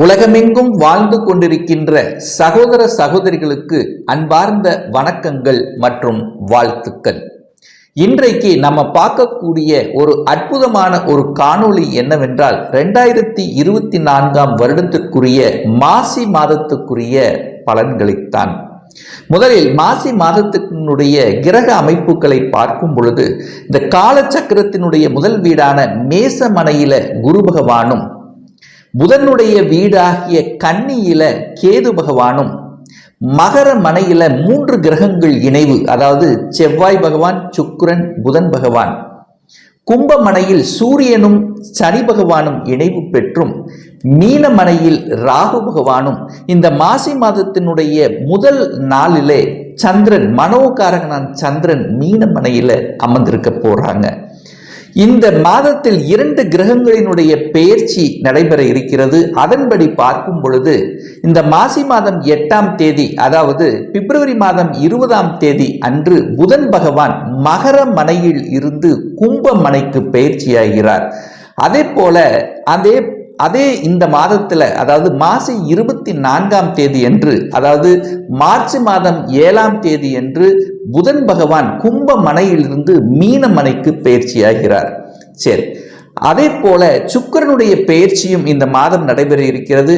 உலகமெங்கும் வாழ்ந்து கொண்டிருக்கின்ற சகோதர சகோதரிகளுக்கு அன்பார்ந்த வணக்கங்கள் மற்றும் வாழ்த்துக்கள். இன்றைக்கு நம்ம பார்க்கக்கூடிய ஒரு அற்புதமான ஒரு காணொளி என்னவென்றால் ரெண்டாயிரத்தி இருபத்தி நான்காம் வருடத்திற்குரிய மாசி மாதத்துக்குரிய பலன்களைத்தான். முதலில் மாசி மாதத்தினுடைய கிரக அமைப்புகளை பார்க்கும் பொழுது இந்த காலச்சக்கரத்தினுடைய முதல் வீடான மேசமனையில குரு பகவானும் புதனுடைய வீடாகிய கன்னியில கேது பகவானும் மகர மனையில மூன்று கிரகங்கள் இணைவு அதாவது செவ்வாய் பகவான் சுக்கிரன் புதன் பகவான். கும்பமனையில் சூரியனும் சனி பகவானும் இணைவு பெற்றும் மீனமனையில் ராகு பகவானும் இந்த மாசி மாதத்தினுடைய முதல் நாளிலே சந்திரன் மனோகாரகனான் சந்திரன் மீனமனையில அமர்ந்திருக்க போறாங்க. இந்த மாதத்தில் இரண்டு கிரகங்களினுடைய பெயர்ச்சி நடைபெற இருக்கிறது. அதன்படி பார்க்கும் பொழுது இந்த மாசி மாதம் எட்டாம் தேதி அதாவது பிப்ரவரி மாதம் இருபதாம் தேதி அன்று புதன் பகவான் மகர மனையில் இருந்து கும்ப மனைக்கு பயிற்சியாகிறார் அதே போல அதே அதே இந்த மாதத்தில் அதாவது மாசி இருபத்தி நான்காம் தேதி என்று அதாவது மார்ச் மாதம் ஏழாம் தேதி என்று புதன் பகவான் கும்ப மனையிலிருந்து மீன மனைக்கு பயிற்சியாகிறார். சரி அதே போல சுக்கரனுடைய பயிற்சியும் இந்த மாதம் நடைபெற இருக்கிறது.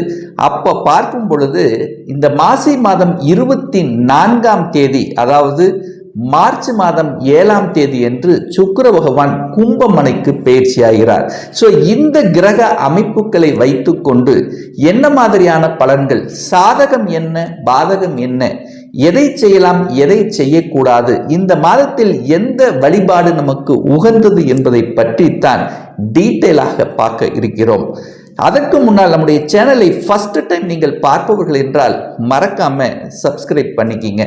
அப்ப பார்க்கும் பொழுது இந்த மாசி மாதம் இருபத்தி நான்காம் தேதி அதாவது மார்ச் மாதம் ஏழாம் தேதி என்று சுக்கர பகவான் கும்பமனைக்கு பயிற்சியாகிறார். ஸோ இந்த கிரக அமைப்புகளை வைத்துக்கொண்டு என்ன மாதிரியான பலன்கள்? சாதகம் என்ன? பாதகம் என்ன? எதை செய்யலாம்? எதை செய்யக்கூடாது? இந்த மாதத்தில் எந்த வழிபாடு நமக்கு உகந்தது என்பதை பற்றித்தான் டீட்டெயிலாக பார்க்க இருக்கிறோம். அதற்கு முன்னால் நம்முடைய சேனலை ஃபஸ்ட் டைம் நீங்கள் பார்ப்பவர்கள் என்றால் மறக்காம சப்ஸ்கிரைப் பண்ணிக்கிங்க.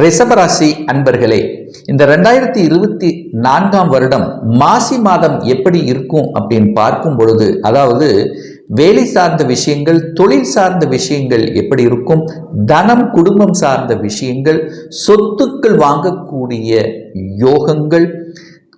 ரிஷபராசி அன்பர்களே இந்த ரெண்டாயிரத்தி இருபத்தி நான்காம் வருடம் மாசி மாதம் எப்படி இருக்கும் அப்படின்னு பார்க்கும் பொழுது அதாவது வேலை சார்ந்த விஷயங்கள் தொழில் சார்ந்த விஷயங்கள் எப்படி இருக்கும் தனம் குடும்பம் சார்ந்த விஷயங்கள் சொத்துக்கள் வாங்கக்கூடிய யோகங்கள்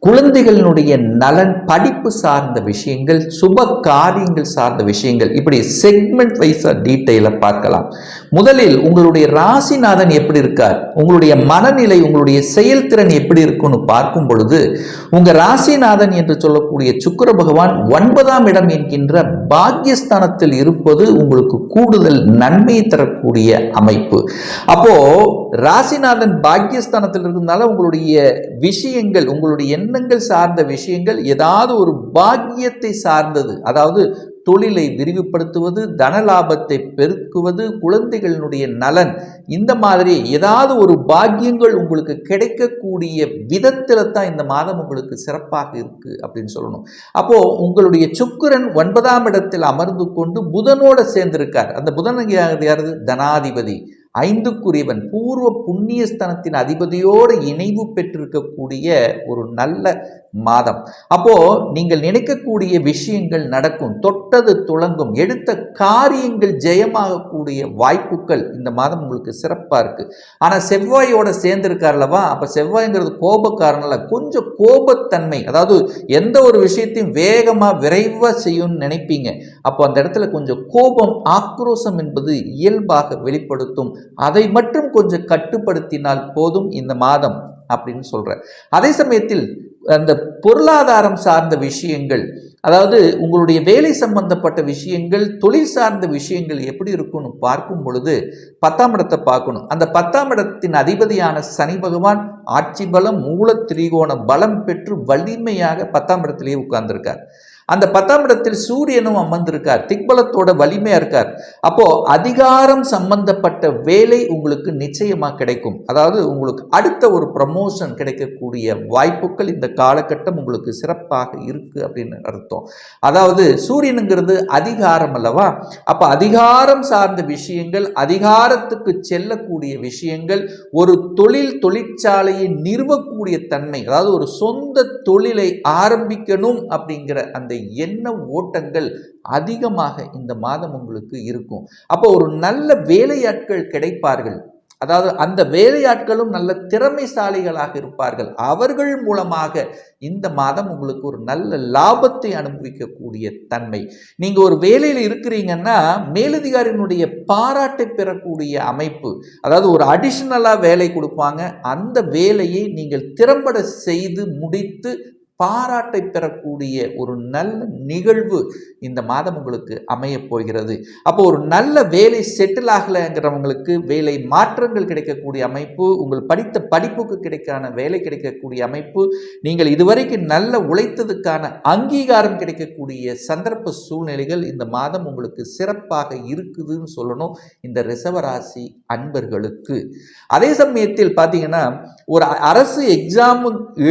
குழந்தைகளினுடைய நலன் படிப்பு சார்ந்த விஷயங்கள் சுப காரியங்கள் சார்ந்த விஷயங்கள் இப்படி செக்மெண்ட் வைஸாக டீட்டெயிலாக பார்க்கலாம். முதலில் உங்களுடைய ராசிநாதன் எப்படி இருக்கார்? உங்களுடைய மனநிலை உங்களுடைய செயல்திறன் எப்படி இருக்குன்னு பார்க்கும் பொழுது உங்க ராசிநாதன் என்று சொல்லக்கூடிய சுக்கர பகவான் ஒன்பதாம் இடம் என்கின்ற பாக்கியஸ்தானத்தில் இருப்பது உங்களுக்கு கூடுதல் நன்மையை தரக்கூடிய அமைப்பு. அப்போ ராசிநாதன் பாக்கியஸ்தானத்தில் இருக்கிறதுனால உங்களுடைய விஷயங்கள் உங்களுடைய எண்ணங்கள் சார்ந்த விஷயங்கள் ஏதாவது ஒரு பாக்கியத்தை சார்ந்தது. அதாவது தொழிலை விரிவுபடுத்துவது தனலாபத்தை பெருக்குவது குழந்தைகளினுடைய நலன். இந்த மாதிரி ஏதாவது ஒரு பாக்கியங்கள் உங்களுக்கு கிடைக்கக்கூடிய விதத்தில் தான் இந்த மாதம் உங்களுக்கு சிறப்பாக இருக்கு அப்படின்னு சொல்லணும். அப்போது உங்களுடைய சுக்கரன் ஒன்பதாம் இடத்தில் அமர்ந்து கொண்டு புதனோடு சேர்ந்திருக்கார். அந்த புதன் யாரு? தனாதிபதி. ஐந்துக்குரியவன் பூர்வ புண்ணியஸ்தனத்தின் அதிபதியோடு இணைவு பெற்றிருக்கக்கூடிய ஒரு நல்ல மாதம். அப்போ நீங்கள் நினைக்கக்கூடிய விஷயங்கள் நடக்கும் தொட்டது துளங்கும் எடுத்த காரியங்கள் ஜெயமாகக்கூடிய வாய்ப்புகள் இந்த மாதம் உங்களுக்கு சிறப்பாக இருக்குது ஆனால் செவ்வாயோட சேர்ந்திருக்கார்லவா அப்போ செவ்வாய்ங்கிறது கோபக்காரனில் கொஞ்சம் கோபத்தன்மை அதாவது எந்த ஒரு விஷயத்தையும் வேகமாக விரைவாக செய்யும்னு நினைப்பீங்க. அப்போ அந்த இடத்துல கொஞ்சம் கோபம் ஆக்ரோஷம் என்பது இயல்பாக வெளிப்படுத்தும். அதை மட்டும் கொஞ்சம் கட்டுப்படுத்தினால் போதும் இந்த மாதம் அப்படின்னு சொல்கிறேன் அதே சமயத்தில் அந்த பொருளாதாரம் சார்ந்த விஷயங்கள் அதாவது உங்களுடைய வேலை சம்பந்தப்பட்ட விஷயங்கள் தொழில் சார்ந்த விஷயங்கள் எப்படி இருக்கும்னு பார்க்கும் பொழுது பத்தாம் இடத்தை பார்க்கணும். அந்த பத்தாம் இடத்தின் அதிபதியான சனி பகவான் ஆட்சி பலம் மூல திரிகோண பலம் பெற்று வலிமையாக பத்தாம் இடத்திலேயே உட்கார்ந்துருக்கார். அந்த பத்தாம் இடத்தில் சூரியனும் அமர்ந்திருக்கார். திக்பலத்தோட வலிமையாக இருக்கார். அப்போ அதிகாரம் சம்பந்தப்பட்ட வேலை உங்களுக்கு நிச்சயமாக கிடைக்கும். அதாவது உங்களுக்கு அடுத்த ஒரு ப்ரமோஷன் கிடைக்கக்கூடிய வாய்ப்புகள் இந்த காலகட்டம் உங்களுக்கு சிறப்பாக இருக்கு அப்படின்னு அர்த்தம். அதாவது சூரியனுங்கிறது அதிகாரம் அல்லவா? அப்போ அதிகாரம் சார்ந்த விஷயங்கள் அதிகாரத்துக்கு செல்லக்கூடிய விஷயங்கள் ஒரு தொழில் தொழிற்சாலையை நிறுவக்கூடிய தன்மை அதாவது ஒரு சொந்த தொழிலை ஆரம்பிக்கணும் அப்படிங்கிற அந்த எண்ண ஓட்டங்கள் அதிகமாக இந்த மாதம் உங்களுக்கு இருக்கும்? அப்போ ஒரு நல்ல வேலையாட்கள் கிடைப்பார்கள். அதாவது அந்த வேலையாட்களும் நல்ல திறமைசாலிகளாக இருப்பார்கள். அவர்கள் மூலமாக இந்த மாதம் உங்களுக்கு ஒரு நல்ல லாபத்தை அனுபவிக்கக்கூடிய தன்மை. நீங்கள் ஒரு வேலையில் இருக்கிறீங்கன்னா மேலதிகாரியினுடைய பாராட்டை பெறக்கூடிய அமைப்பு அதாவது ஒரு அடிஷ்னலாக வேலை கொடுப்பாங்க. அந்த வேலையை நீங்கள் திறம்பட செய்து முடித்து பாராட்டை பெறக்கூடிய ஒரு நல்ல நிகழ்வு இந்த மாதம் உங்களுக்கு அமையப் போகிறது. அப்போ ஒரு நல்ல வேலை செட்டில் ஆகலைங்கிறவங்களுக்கு வேலை மாற்றங்கள் கிடைக்கக்கூடிய அமைப்பு உங்கள் படித்த படிப்புக்கு கிடைக்கான வேலை கிடைக்கக்கூடிய அமைப்பு நீங்கள் இதுவரைக்கும் நல்ல உழைத்ததுக்கான அங்கீகாரம் கிடைக்கக்கூடிய சந்தர்ப்ப சூழ்நிலைகள் இந்த மாதம் உங்களுக்கு சிறப்பாக இருக்குதுன்னு சொல்லணும் இந்த ரிசவராசி அன்பர்களுக்கு. அதே சமயத்தில் பார்த்தீங்கன்னா ஒரு அரசு எக்ஸாம்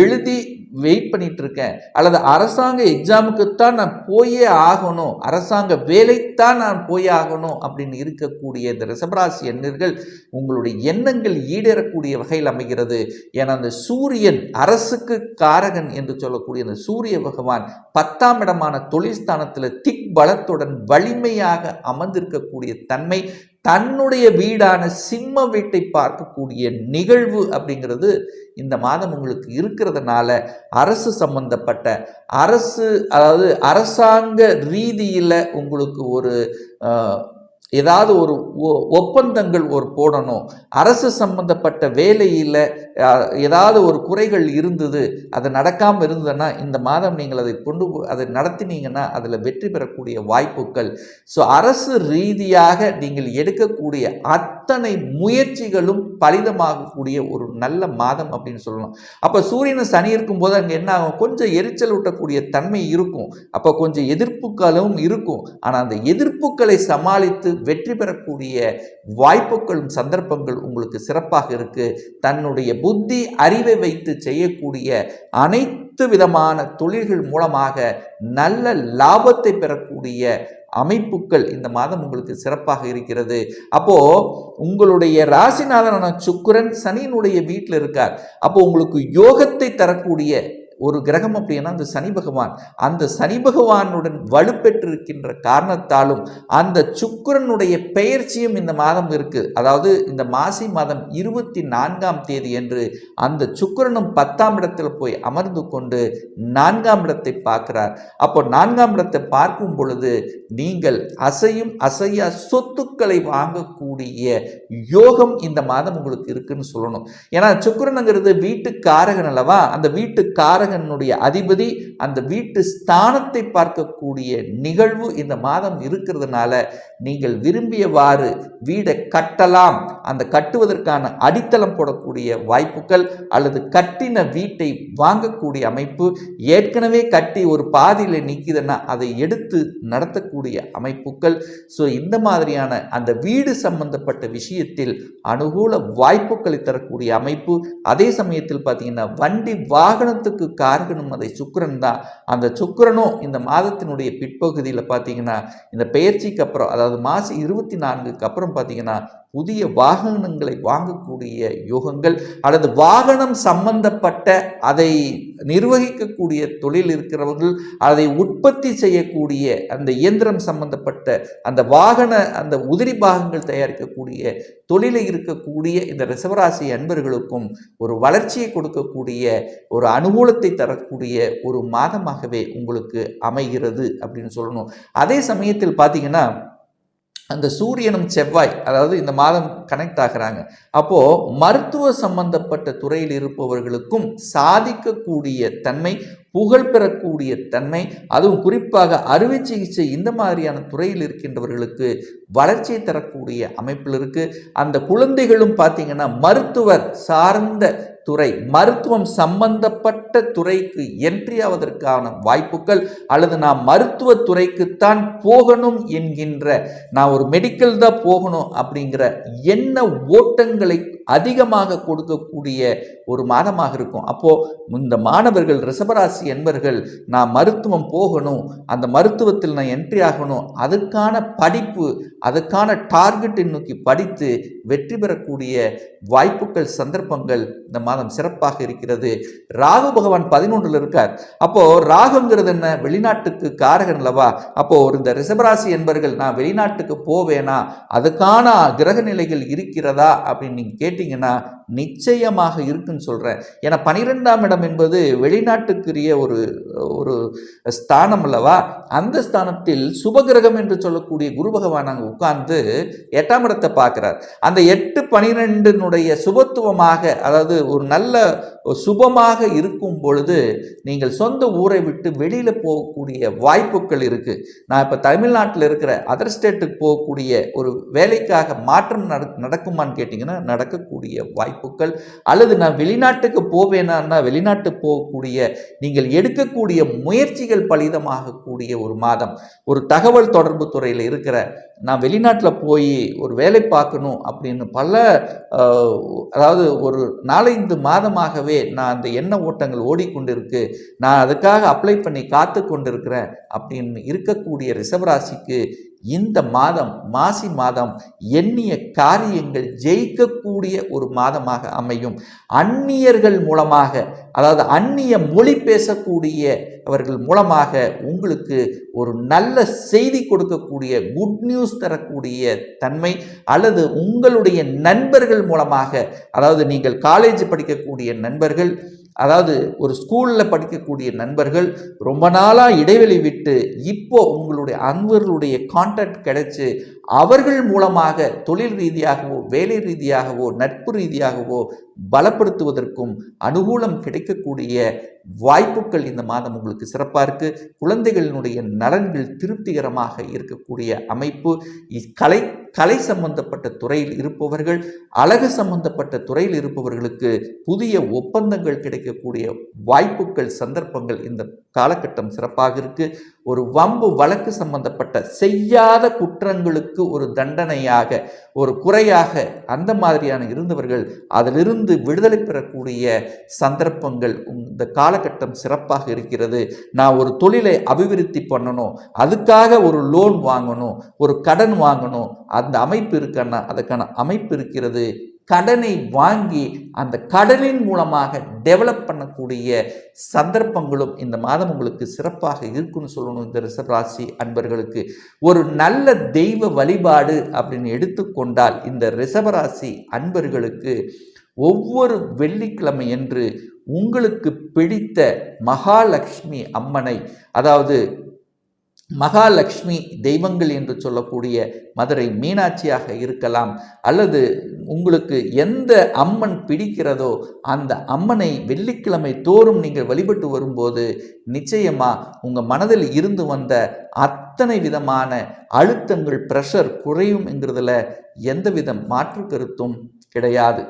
எழுதி வெயிட் பண்ணிட்டு இருக்கேன் அல்லது அரசாங்க எக்ஸாமுக்குத்தான் நான் போயே ஆகணும். அரசாங்க வேலைத்தான் நான் போய் ஆகணும் அப்படின்னு இருக்கக்கூடிய இந்த ரிசபராசி எண்ணர்கள் உங்களுடைய எண்ணங்கள் ஈடேறக்கூடிய வகையில் அமைகிறது. ஏன்னா அந்த சூரியன் அரசுக்கு காரகன் என்று சொல்லக்கூடிய அந்த சூரிய பகவான் பத்தாம் இடமான தொழில் ஸ்தானத்தில் திக் பலத்துடன் வலிமையாக அமர்ந்திருக்கக்கூடிய தன்மை தன்னுடைய வீடான சிம்ம வீட்டை பார்க்கக்கூடிய நிகழ்வு அப்படிங்கிறது இந்த மாதம் உங்களுக்கு இருக்கிறதுனால அரசு சம்பந்தப்பட்ட அரசு அதாவது அரசாங்க ரீதியில் உங்களுக்கு ஒரு ஏதாவது ஒரு ஒ- ஒப்பந்தங்கள் ஒரு போடணும். அரசு சம்பந்தப்பட்ட வேலையில் ஏதாவது ஒரு குறைகள் இருந்தது அது நடக்காமல் இருந்ததுன்னா இந்த மாதம் நீங்கள் அதை கொண்டு போ- அதை நடத்தினீங்கன்னா அதில் வெற்றி பெறக்கூடிய வாய்ப்புகள். ஸோ அரசு ரீதியாக நீங்கள் எடுக்கக்கூடிய அத்தனை முயற்சிகளும் பலிதமாகக்கூடிய ஒரு நல்ல மாதம் அப்படின்னு சொல்லலாம் அப்போ சூரியன் சனி இருக்கும்போது அங்கே என்ன ஆகும்? கொஞ்சம் எரிச்சல் ஊட்டக்கூடிய தன்மை இருக்கும். அப்போ கொஞ்சம் எதிர்ப்புகளும் இருக்கும். ஆனால் அந்த எதிர்ப்புகளை சமாளித்து வெற்றி பெறக்கூடிய வாய்ப்புகளும் சந்தர்ப்பங்கள் உங்களுக்கு சிறப்பாக இருக்கு. தன்னுடைய புத்தி அறிவை வைத்து செய்யக்கூடிய அனைத்து விதமான தொழில்கள் மூலமாக நல்ல லாபத்தை பெறக்கூடிய அமைப்புகள் இந்த மாதம் உங்களுக்கு சிறப்பாக இருக்கிறது. அப்போ உங்களுடைய ராசிநாதனான சுக்கிரன் சனியினுடைய வீட்டில் இருக்கார். அப்போ உங்களுக்கு யோகத்தை தரக்கூடிய ஒரு கிரகம் அப்படின்னா அந்த சனி பகவான். அந்த சனி பகவானுடன் வலுப்பெற்றிருக்கின்ற காரணத்தாலும் அந்த சுக்கிரனுடைய பெயர்ச்சியும் இந்த மாதம் இருக்குது அதாவது இந்த மாசி மாதம் இருபத்தி நான்காம் தேதி என்று அந்த சுக்கிரனும் பத்தாம் இடத்தில் போய் அமர்ந்து கொண்டு நான்காம் இடத்தை பார்க்கிறார். அப்போ நான்காம் இடத்தை பார்க்கும் பொழுது நீங்கள் அசையும் அசையா சொத்துக்களை வாங்கக்கூடிய யோகம் இந்த மாதம் உங்களுக்கு இருக்குன்னு சொல்லணும். ஏன்னா சுக்கிரனுங்கிறது வீட்டு காரகன் அல்லவா? அந்த வீட்டு ஜாதகனுடைய அதிபதி அந்த வீட்டு ஸ்தானத்தை பார்க்கக்கூடிய நிகழ்வு இந்த மாதம் இருக்கிறதுனால நீங்கள் விரும்பியவாறு வீடை கட்டலாம். அந்த கட்டுவதற்கான அடித்தளம் போடக்கூடிய வாய்ப்புகள் அல்லது கட்டின வீட்டை வாங்கக்கூடிய அமைப்பு ஏற்கனவே கட்டி ஒரு பாதியில் நிற்கிதுன்னா அதை எடுத்து நடத்தக்கூடிய அமைப்புகள். ஸோ இந்த மாதிரியான அந்த வீடு சம்பந்தப்பட்ட விஷயத்தில் அனுகூல வாய்ப்புகளை தரக்கூடிய அமைப்பு. அதே சமயத்தில் பார்த்தீங்கன்னா வண்டி வாகனத்துக்கு கார்கனும் அதை சுக்கரன் தான். அந்த சுக்கிரனும் இந்த மாதத்தினுடைய பிற்பகுதியில் பார்த்தீங்கன்னா இந்த பெயர்ச்சிக்கு அப்புறம் அதாவது மாசி இருபத்தி நான்குக்கு அப்புறம் பார்த்தீங்கன்னா புதிய வாகனங்களை வாங்கக்கூடிய யோகங்கள் அல்லது வாகனம் சம்பந்தப்பட்ட அதை நிர்வகிக்கக்கூடிய தொழில் இருக்கிறவர்கள் அதை உற்பத்தி செய்யக்கூடிய அந்த இயந்திரம் சம்பந்தப்பட்ட அந்த வாகன அந்த உதிரி பாகங்கள் தயாரிக்கக்கூடிய தொழிலில் இருக்கக்கூடிய இந்த ரிசவராசி அன்பர்களுக்கும் ஒரு வளர்ச்சியை கொடுக்கக்கூடிய ஒரு அனுகூலத்தை தரக்கூடிய ஒரு மாதமாகவே உங்களுக்கு அமைகிறது அப்படின்னு சொல்லணும். அதே சமயத்தில் பார்த்தீங்கன்னா அந்த சூரியனும் செவ்வாய் அதாவது இந்த மாதம் கனெக்ட் ஆகிறாங்க. அப்போது மருத்துவ சம்பந்தப்பட்ட துறையில் இருப்பவர்களுக்கும் சாதிக்கக்கூடிய தன்மை புகழ் பெறக்கூடிய தன்மை அதுவும் குறிப்பாக அறுவை சிகிச்சை இந்த மாதிரியான துறையில் இருக்கின்றவர்களுக்கு வளர்ச்சியை தரக்கூடிய அமைப்பில் இருக்குது அந்த குழந்தைகளும் பார்த்தீங்கன்னா மருத்துவர் சார்ந்த துறை மருத்துவம் சம்பந்தப்பட்ட துறைக்கு என்ட்ரி ஆவதற்கான வாய்ப்புகள் அல்லது நான் மருத்துவ துறைக்குத்தான் போகணும் என்கின்ற நான் ஒரு மெடிக்கல் தான் போகணும் அப்படிங்கிற எண்ண ஓட்டங்களை அதிகமாக கொடுக்கக்கூடிய ஒரு மாதமாக இருக்கும். அப்போது இந்த மாணவர்கள் ரிஷபராசி என்பர்கள் நான் மருத்துவம் போகணும் அந்த மருத்துவத்தில் நான் என்ட்ரி ஆகணும் அதுக்கான படிப்பு அதுக்கான டார்கெட்டை நோக்கி படித்து வெற்றி பெறக்கூடிய வாய்ப்புகள் சந்தர்ப்பங்கள் இந்த மாதம் மாதம் சிறப்பாக இருக்கிறது. ராகு பகவான் பதினொன்றில் இருக்கார். அப்போ ராகுங்கிறது என்ன? வெளிநாட்டுக்கு காரகன் அல்லவா? அப்போ ஒரு இந்த ரிஷபராசி என்பர்கள் நான் வெளிநாட்டுக்கு போவேனா? அதுக்கான கிரக நிலைகள் இருக்கிறதா? அப்படின்னு நீங்கள் கேட்டீங்கன்னா நிச்சயமாக இருக்குன்னு சொல்கிறேன் ஏன்னா பனிரெண்டாம் இடம் என்பது வெளிநாட்டுக்குரிய ஒரு ஒரு ஸ்தானம் அல்லவா? அந்த ஸ்தானத்தில் சுபகிரகம் என்று சொல்லக்கூடிய குரு பகவான் அங்கே உட்கார்ந்து எட்டாம் இடத்தை பார்க்குறார். அந்த எட்டு பனிரெண்டினுடைய சுபத்துவமாக அதாவது ஒரு நல்ல சுபமாக இருக்கும் பொழுது நீங்கள் சொந்த ஊரை விட்டு வெளியில் போகக்கூடிய வாய்ப்புகள் இருக்குது நான் இப்போ தமிழ்நாட்டில் இருக்கிற அதர் ஸ்டேட்டுக்கு போகக்கூடிய ஒரு வேலைக்காக மாற்றம் நட நடக்குமான்னு கேட்டிங்கன்னா நடக்கக்கூடிய வாய்ப்புகள் அல்லது நான் வெளிநாட்டுக்கு போவேனான்னா வெளிநாட்டுக்கு போகக்கூடிய நீங்கள் எடுக்கக்கூடிய முயற்சிகள் பலிதமாகக்கூடிய ஒரு மாதம். ஒரு தகவல் தொடர்பு துறையில் இருக்கிற நான் வெளிநாட்டில் போய் ஒரு வேலை பார்க்கணும் அப்படின்னு பல அதாவது ஒரு நாலஞ்சு மாதமாகவே நான் அந்த எண்ண ஓட்டங்கள் ஓடிக்கொண்டிருக்கு. நான் அதுக்காக அப்ளை பண்ணி காத்து கொண்டிருக்கிறேன் அப்படின்னு இருக்கக்கூடிய ரிஷபராசிக்கு இந்த மாதம் மாசி மாதம் எண்ணிய காரியங்கள் ஜெயிக்கக்கூடிய ஒரு மாதமாக அமையும். அந்நியர்கள் மூலமாக அதாவது அந்நிய மொழி பேசக்கூடிய அவர்கள் மூலமாக உங்களுக்கு ஒரு நல்ல செய்தி கொடுக்கக்கூடிய குட் நியூஸ் தரக்கூடிய தன்மை அல்லது உங்களுடைய நண்பர்கள் மூலமாக அதாவது நீங்கள் காலேஜ் படிக்கக்கூடிய நண்பர்கள் அதாவது ஒரு ஸ்கூலில் படிக்கக்கூடிய நண்பர்கள் ரொம்ப நாளாக இடைவெளி விட்டு இப்போ உங்களுடைய அன்பர்களுடைய கான்டாக்ட் கிடைச்சி அவர்கள் மூலமாக தொழில் ரீதியாகவோ வேலை ரீதியாகவோ நட்பு ரீதியாகவோ பலப்படுத்துவதற்கும் அனுகூலம் கிடைக்கக்கூடிய வாய்ப்புகள் இந்த மாதம் உங்களுக்கு சிறப்பாக இருக்கு. குழந்தைகளினுடைய நலன்கள் திருப்திகரமாக இருக்கக்கூடிய அமைப்பு. கலை கலை சம்பந்தப்பட்ட துறையில் இருப்பவர்கள் அழகு சம்பந்தப்பட்ட துறையில் இருப்பவர்களுக்கு புதிய ஒப்பந்தங்கள் கிடைக்கக்கூடிய வாய்ப்புகள் சந்தர்ப்பங்கள் இந்த காலகட்டம் சிறப்பாக இருக்குது ஒரு வம்பு வழக்கு சம்பந்தப்பட்ட செய்யாத குற்றங்களுக்கு ஒரு தண்டனையாக ஒரு குறையாக அந்த மாதிரியான இருந்தவர்கள் அதிலிருந்து விடுதலை பெறக்கூடிய சந்தர்ப்பங்கள் இந்த காலகட்டம் சிறப்பாக இருக்கிறது. நான் ஒரு தொழிலை அபிவிருத்தி பண்ணணும் அதுக்காக ஒரு லோன் வாங்கணும் ஒரு கடன் வாங்கணும் அந்த அமைப்பு இருக்கன்னா அதுக்கான அமைப்பு இருக்கிறது. கடனை வாங்கி அந்த கடனின் மூலமாக டெவலப் பண்ணக்கூடிய சந்தர்ப்பங்களும் இந்த மாதம் உங்களுக்கு சிறப்பாக இருக்குன்னு சொல்லணும் இந்த ரிஷபராசி அன்பர்களுக்கு. ஒரு நல்ல தெய்வ வழிபாடு அப்படின்னு எடுத்துக்கொண்டால் இந்த ரிஷபராசி அன்பர்களுக்கு ஒவ்வொரு வெள்ளிக்கிழமை என்று உங்களுக்கு பிடித்த மகாலட்சுமி அம்மனை அதாவது மகாலட்சுமி தெய்வங்கள் என்று சொல்லக்கூடிய மதுரை மீனாட்சியாக இருக்கலாம் அல்லது உங்களுக்கு எந்த அம்மன் பிடிக்கிறதோ அந்த அம்மனை வெள்ளிக்கிழமை தோறும் நீங்கள் வழிபட்டு வரும்போது நிச்சயமாக உங்கள் மனதில் இருந்து வந்த அத்தனை விதமான அழுத்தங்கள் ப்ரெஷர் குறையும் என்கிறதுல எந்தவித மாற்று கருத்தும் கிடையாது.